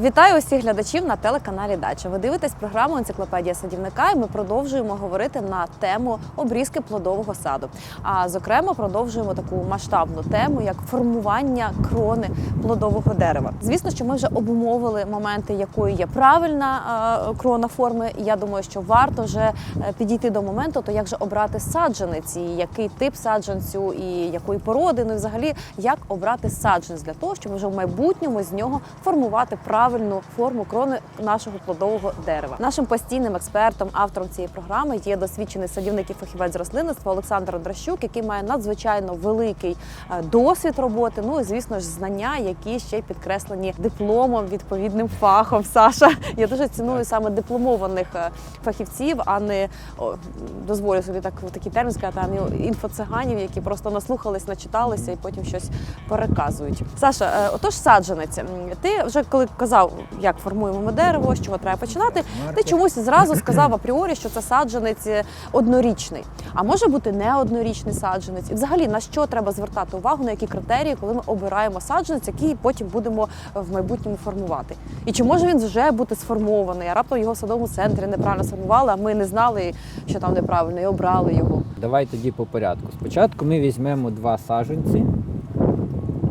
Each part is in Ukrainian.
Вітаю усіх глядачів на телеканалі Дача. Ви дивитесь програму Енциклопедія садівника, і ми продовжуємо говорити на тему обрізки плодового саду. А зокрема, продовжуємо таку масштабну тему, як формування крони плодового дерева. Звісно, що ми вже обумовили моменти, якою є правильна крона форми. І я думаю, що варто вже е, підійти до моменту, то як же обрати саджанець, і який тип саджанцю, і якої породи, ну і взагалі як обрати саджанець для того, щоб вже в майбутньому з нього формувати правильну форму крони нашого плодового дерева. Нашим постійним експертом, автором цієї програми є досвідчений садівник і фахівець з рослинництва Олександр Андрощук, який має надзвичайно великий е, досвід роботи. Ну і звісно ж знання, які ще й підкреслені дипломом, відповідним фахом. Саша, я дуже ціную саме дипломованих е, фахівців, а не о, дозволю собі так такий термін сказати, а не інфоциганів, які просто наслухались, начиталися і потім щось переказують. Саша, е, отож саджанець, ти вже коли казав, як формуємо ми дерево, з чого треба починати. Ти чомусь зразу сказав апріорі, що це саджанець е, однорічний. А може бути не однорічний саджанець. І взагалі на що треба звертати увагу, на які критерії, коли ми обираємо саджанець, який потім будемо е, в майбутньому формувати. І чи може він вже бути сформований? А раптом його в садовому центрі неправильно сформували, а ми не знали, що там неправильно, і обрали його. Давай тоді по порядку. Спочатку ми візьмемо два саджанці,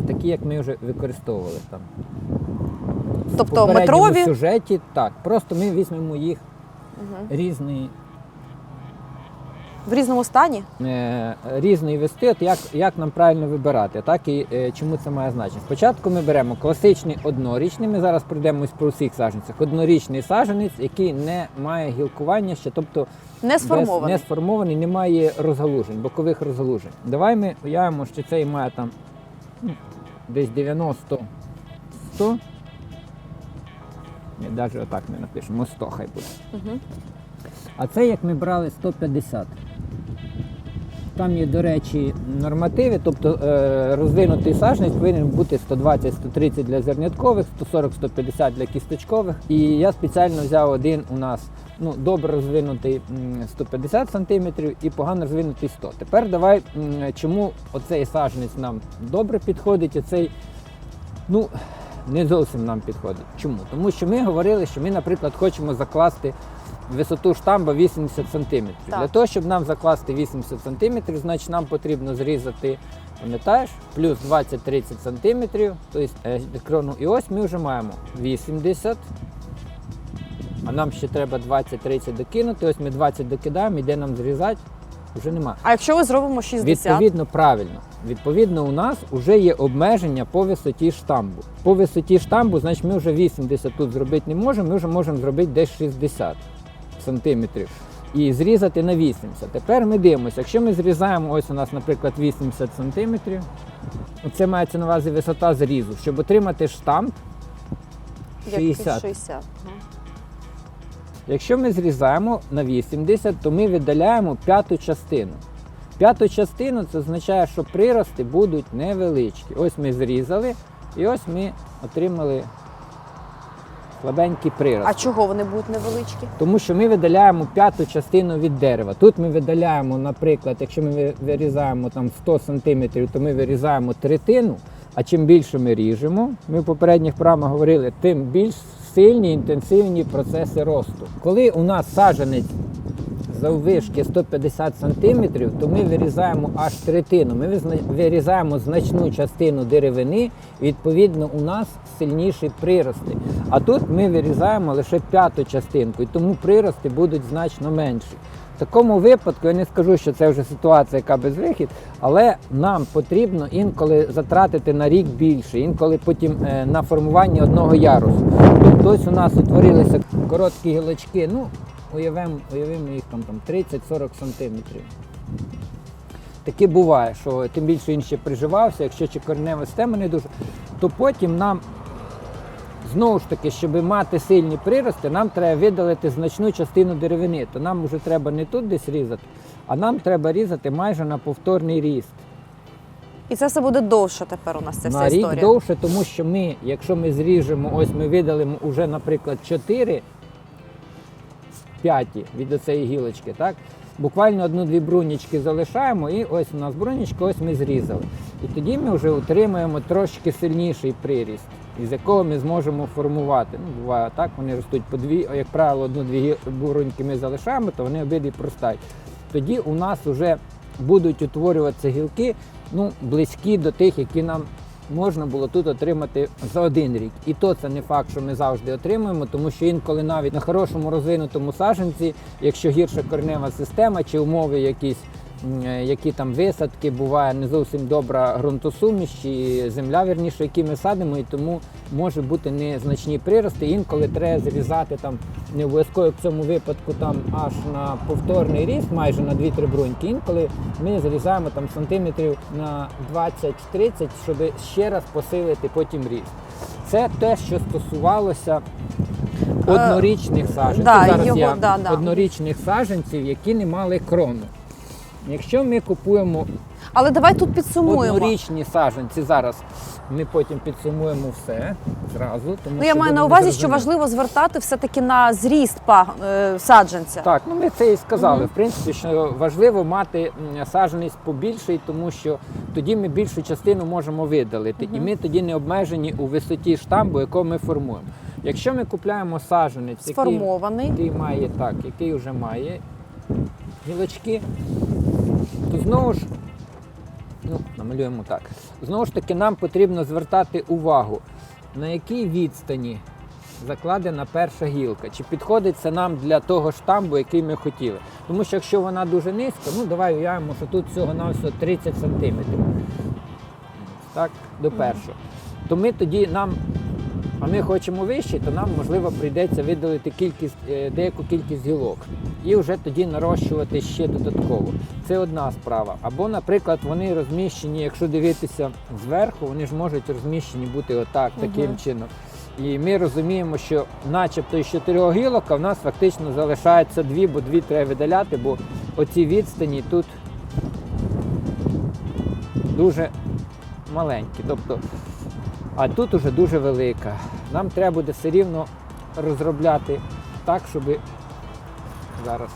такі, як ми вже використовували там. Тобто В попередньому метрові сюжеті, так. Просто ми візьмемо їх Мгм. різний, в різному стані. е, різної вести, от як, як нам правильно вибирати, так і е, чому це має значення. Спочатку ми беремо класичний однорічний, ми зараз пройдемось по всіх саджанцях. Однорічний саджанець, який не має гілкування ще, тобто Не без- сформований. не сформований, немає розгалужень, бокових розгалужень. Давай ми уявимо, що цей має там ну, десь 90 100. Навіть отак не напишемо, 100 хай буде. А це як ми брали 150. Там є, до речі, нормативи, тобто е, розвинутий саджанець повинен бути 120-130 для зерняткових, 140-150 для кісточкових. І я спеціально взяв один у нас ну, добре розвинутий 150 см і погано розвинутий 100 Тепер давай, чому оцей саджанець нам добре підходить, а цей ну, не зовсім нам підходить. Чому? Тому що ми говорили, що ми, наприклад, хочемо закласти висоту штамба 80 см. Так. Для того, щоб нам закласти 80 см, значить нам потрібно зрізати, пам'ятаєш, плюс 20-30 см, тобто е, крону. І ось ми вже маємо 80 а нам ще треба 20-30 докинути. Ось ми 20 докидаємо, і де нам зрізати, вже немає. А якщо ми зробимо 60? Відповідно, правильно. Відповідно, у нас вже є обмеження по висоті штамбу. По висоті штамбу, значить, ми вже 80 тут зробити не можемо, ми вже можемо зробити десь 60 сантиметрів. І зрізати на 80. Тепер ми дивимося, якщо ми зрізаємо, ось у нас, наприклад, 80 сантиметрів, це мається на увазі висота зрізу, щоб отримати штамп Як 60. 60. Якщо ми зрізаємо на 80, то ми видаляємо п'яту частину. П'яту частину це означає, що прирости будуть невеличкі. Ось ми зрізали, і ось ми отримали слабенький прирост. А чого вони будуть невеличкі? Тому що ми видаляємо п'яту частину від дерева. Тут ми видаляємо, наприклад, якщо ми вирізаємо там 100 см, то ми вирізаємо третину. А чим більше ми ріжемо, ми в попередніх програмах говорили, тим більш сильні інтенсивні процеси росту. Коли у нас саджанець заввишки 150 см, то ми вирізаємо аж третину. Ми вирізаємо значну частину деревини, відповідно у нас сильніші прирости. А тут ми вирізаємо лише п'яту частинку, і тому прирости будуть значно менші. В такому випадку я не скажу, що це вже ситуація, яка безвихід, але нам потрібно інколи затратити на рік більше, інколи потім е, на формування одного ярусу. Тобто ось у нас утворилися короткі гілочки, ну уявимо, уявимо їх там, там 30-40 сантиметрів. Таке буває, що тим більше він ще приживався, якщо чи коренева система не дуже, то потім нам знову ж таки, щоб мати сильні прирости, нам треба видалити значну частину деревини. То нам вже треба не тут десь різати, а нам треба різати майже на повторний ріст. І це все буде довше тепер у нас ця вся на рік історія. довше, тому що ми, якщо ми зріжемо, ось ми видалимо вже, наприклад, 4 п'яті від цієї гілочки, так? Буквально одну-дві брунічки залишаємо, і ось у нас брунічка, ось ми зрізали. І тоді ми вже отримаємо трошки сильніший приріст. із якого ми зможемо формувати. Ну, буває так, вони ростуть по дві, а як правило, одну-дві буроньки ми залишаємо, то вони обидві простають. Тоді у нас вже будуть утворюватися гілки ну, близькі до тих, які нам можна було тут отримати за один рік. І то це не факт, що ми завжди отримуємо, тому що інколи навіть на хорошому розвинутому саджанці, якщо гірша коренева система чи умови якісь. Е, Які там висадки, буває не зовсім добра ґрунтосуміш чи земля, вірніше, які ми садимо, і тому може бути незначні прирости. Інколи треба зрізати там не обов'язково в цьому випадку там аж на повторний ріст, майже на 2-3 бруньки. Інколи ми зрізаємо там сантиметрів на 20-30, щоб ще раз посилити потім ріст. Це те, що стосувалося однорічних саджанців. да, Зараз його- я да, да. однорічних саджанців, які не мали крону. Якщо ми купуємо Але давай тут підсумуємо. однорічні саджанці, зараз ми потім підсумуємо все зразу. Тому Ну я маю на увазі, що важливо звертати все-таки на зріст па- е, саджанця. Так, ну ми це і сказали. В принципі, що важливо мати м, саджаність побільший, тому що тоді ми більшу частину можемо видалити, і ми тоді не обмежені у висоті штамбу, якого ми формуємо. Якщо ми купляємо саджанець, який, Сформований. який має так, який вже має гілочки, то знову ж, ну, намалюємо так. Знову ж таки, нам потрібно звертати увагу, на якій відстані закладена перша гілка. Чи підходить це нам для того штамбу, який ми хотіли. Тому що якщо вона дуже низька, ну давай уявимо, що тут всього на всього 30 сантиметрів. Так, до першого. То ми тоді нам, а ми хочемо вище, то нам можливо прийдеться видалити кількість, е, деяку кількість гілок. І вже тоді нарощувати ще додатково. Це одна справа. Або, наприклад, вони розміщені, якщо дивитися зверху, вони ж можуть розміщені бути отак, таким Мгм. чином. І ми розуміємо, що начебто із чотирьох гілок, а в нас фактично залишається дві, бо дві треба видаляти, бо оці відстані тут дуже маленькі. Тобто, а тут уже дуже велика. Нам треба буде все рівно розробляти так, щоб зараз.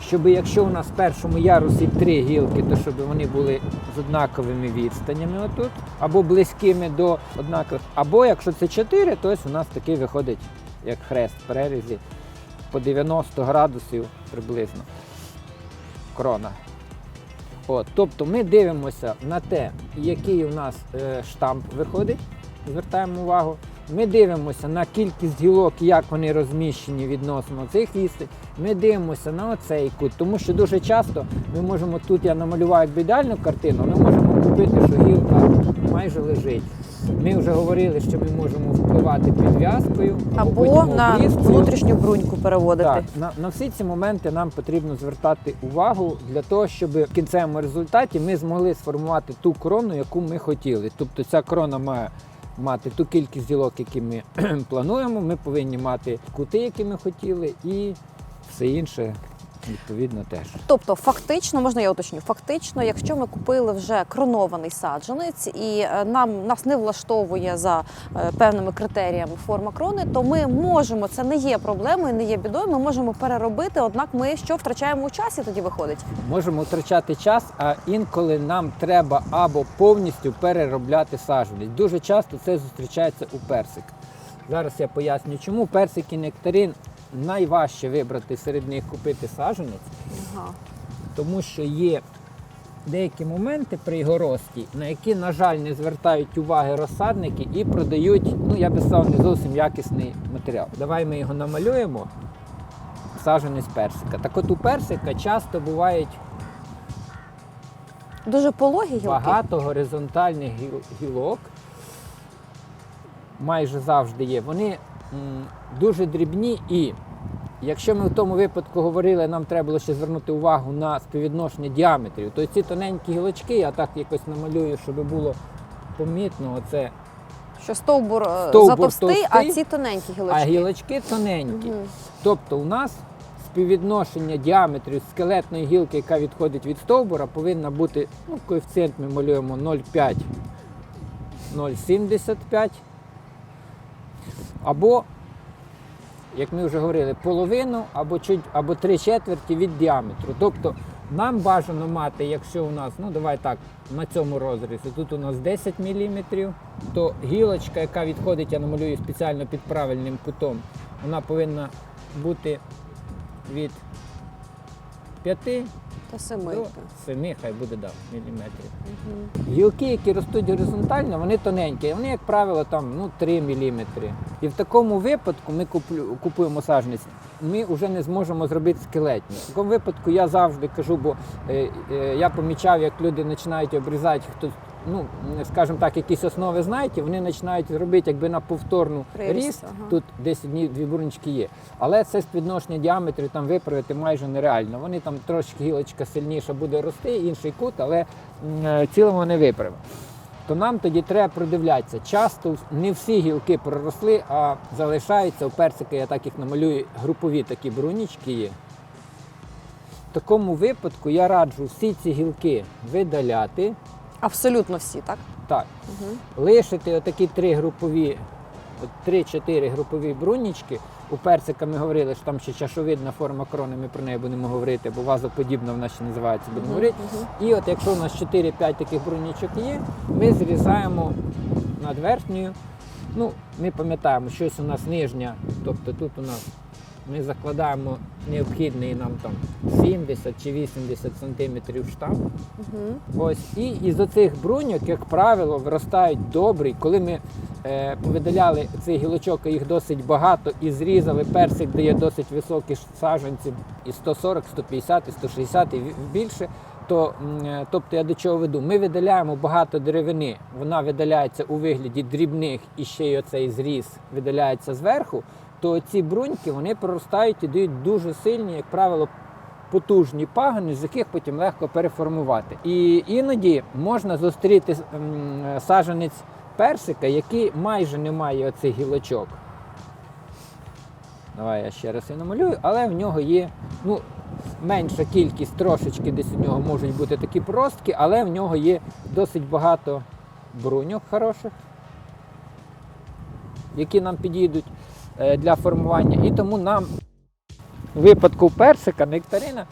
Щоб якщо у нас в першому ярусі три гілки, то щоб вони були з однаковими відстанями отут, або близькими до однакових, або якщо це чотири, то ось у нас такий виходить як хрест в перерізі по 90 градусів приблизно крона. От, тобто ми дивимося на те, який у нас е, штамп виходить, звертаємо увагу. Ми дивимося на кількість гілок, як вони розміщені відносно цих їсти, Ми дивимося на оцей кут, тому що дуже часто ми можемо тут, я намалював ідеальну картину, ми можемо купити, що гілка майже лежить. Ми вже говорили, що ми можемо впливати підв'язкою Або потім на внутрішню бруньку переводити. Так, на, на всі ці моменти нам потрібно звертати увагу для того, щоб в кінцевому результаті ми змогли сформувати ту крону, яку ми хотіли. Тобто ця крона має мати ту кількість ділок, які ми плануємо. Ми повинні мати кути, які ми хотіли, і все інше відповідно теж. Тобто, фактично, можна я уточню, фактично, якщо ми купили вже кронований саджанець і е, нам нас не влаштовує за е, певними критеріями форма крони, то ми можемо, це не є проблемою, не є бідою. Ми можемо переробити, однак ми що втрачаємо у часі тоді виходить. Можемо втрачати час, а інколи нам треба або повністю переробляти саджанець. Дуже часто це зустрічається у персик. Зараз я поясню, чому персик і нектарин найважче вибрати серед них купити саджанець, Ага. тому що є деякі моменти при його рості, на які, на жаль, не звертають уваги розсадники і продають, ну я би сказав, не зовсім якісний матеріал. Давай ми його намалюємо. Саджанець персика. Так от у персика часто бувають Дуже пологі гілки. багато горизонтальних гілок. Майже завжди є. Вони дуже дрібні і якщо ми в тому випадку говорили, нам треба було ще звернути увагу на співвідношення діаметрів, то ці тоненькі гілочки, я так якось намалюю, щоб було помітно, оце, Що стовбур, е, Стовбур затовстий, а ці тоненькі гілочки. а гілочки. тоненькі. Мгм. Тобто у нас співвідношення діаметрів скелетної гілки, яка відходить від стовбура, повинна бути, ну, коефіцієнт ми малюємо 0,5, 0,75. Або, як ми вже говорили, половину або, чуть, або три четверті від діаметру. Тобто Нам бажано мати, якщо у нас, ну давай так, на цьому розрізі, тут у нас 10 мм, то гілочка, яка відходить, я намалюю спеціально під правильним кутом, вона повинна бути від 5 То семейка. до семи, хай буде да, міліметрів. Гілки, які ростуть горизонтально, вони тоненькі, вони, як правило, там ну, 3 міліметри. І в такому випадку ми куплю, купуємо сажниць, ми вже не зможемо зробити скелетні. В такому випадку я завжди кажу, бо е, е, я помічав, як люди починають обрізати, хто, ну, скажімо так, якісь основи знають, і вони починають робити якби на повторну Приріст, ріст. ага. Тут десь одні дві брунички є. Але це співвідношення діаметрів там виправити майже нереально. Вони там трошки гілочка сильніша буде рости, інший кут, але е, в цілому не виправить. То нам тоді треба продивлятися. Часто не всі гілки проросли, а залишаються у персика, я так їх намалюю, групові такі брунічки є. В такому випадку я раджу всі ці гілки видаляти. Абсолютно всі, так? Так, Угу. лишити отакі три групові, от три-чотири групові брунічки. У персика ми говорили, що там ще чашовидна форма крони, ми про неї будемо говорити, бо вазоподібна вона ще називається, будемо говорити. І от якщо у нас 4-5 таких брунічок є, ми зрізаємо над верхньою. Ну, ми пам'ятаємо, щось у нас нижня, тобто тут у нас ми закладаємо необхідний нам там 70 чи 80 сантиметрів штамп. Угу. Ось і із оцих бруньок, як правило, виростають добрі. Коли ми е, повидаляли цих гілочок, їх досить багато, і зрізали персик, де є досить високі саджанці, і 140, 150, і 160 і більше. То, е, тобто я до чого веду? Ми видаляємо багато деревини, вона видаляється у вигляді дрібних і ще й оцей зріз видаляється зверху, то ці бруньки вони проростають і дають дуже сильні, як правило, потужні пагони, з яких потім легко переформувати. І іноді можна зустріти м, саджанець персика, який майже не має оцих гілочок. Давай я ще раз і намалюю, але в нього є ну, менша кількість, трошечки десь у нього можуть бути такі простки, але в нього є досить багато бруньок хороших, які нам підійдуть для формування. І тому нам у випадку персика, нектарина,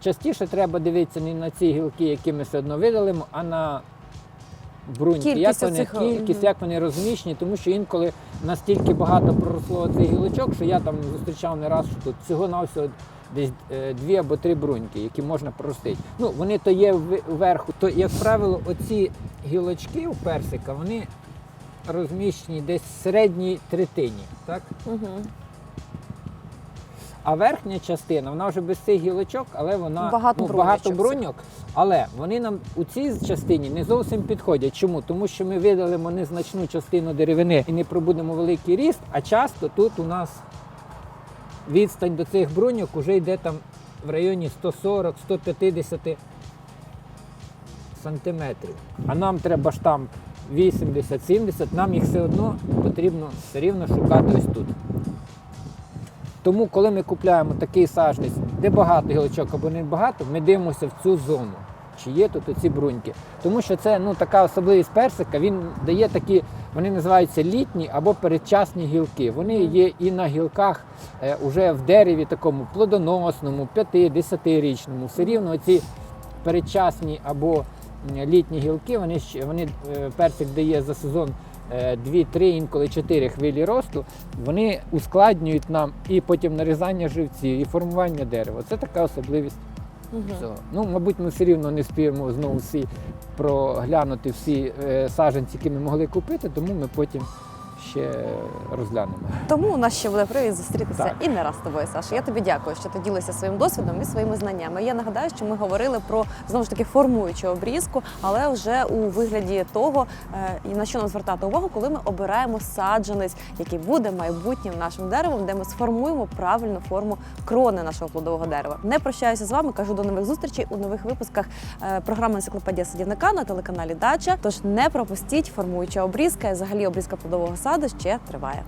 частіше треба дивитися не на ці гілки, які ми все одно видалимо, а на бруньки. Як вони, оцих, кількість, як вони розміщені, тому що інколи настільки багато проросло цих гілочок, що я там зустрічав не раз, що тут всього-навсього десь е, дві або три бруньки, які можна проростити. Ну, вони то є вверху. То, як правило, оці гілочки у персика, вони розміщені десь в середній третині. Так? Угу. А верхня частина, вона вже без цих гілочок, але вона Багато ну, багато цих. бруньок. Але вони нам у цій частині не зовсім підходять. Чому? Тому що ми видалимо незначну частину деревини і не пробудемо великий ріст, а часто тут у нас відстань до цих бруньок вже йде там в районі 140-150 сантиметрів. А нам треба штамп 80-70, нам їх все одно потрібно все рівно шукати ось тут. Тому, коли ми купуємо такий сажниць, де багато гілочок або не багато, ми дивимося в цю зону, чи є тут оці бруньки. Тому що це ну, така особливість персика, він дає такі, вони називаються літні або передчасні гілки. Вони є і на гілках е, уже в дереві такому плодоносному, 5-10-річному. Все рівно ці передчасні або літні гілки, вони, вони е, персик дає за сезон 2-3, інколи 4 хвилі росту, вони ускладнюють нам і потім нарізання живців, і формування дерева. Це така особливість цього. Ну, мабуть, ми все рівно не спіємо знову всі проглянути всі е, саджанці, які ми могли купити, тому ми потім ще розглянемо. Тому у нас ще буде привід зустрітися Так. і не раз з тобою, Саша. Я тобі дякую, що ти ділишся своїм досвідом і своїми знаннями. Я нагадаю, що ми говорили про знову ж таки формуючу обрізку, але вже у вигляді того, е, і на що нам звертати увагу, коли ми обираємо саджанець, який буде майбутнім нашим деревом, де ми сформуємо правильну форму крони нашого плодового дерева. Не прощаюся з вами. Кажу до нових зустрічей у нових випусках е, програми енциклопедія садівника на телеканалі Дача. Тож не пропустіть формуюча обрізка і взагалі обрізка плодового саду ще триває.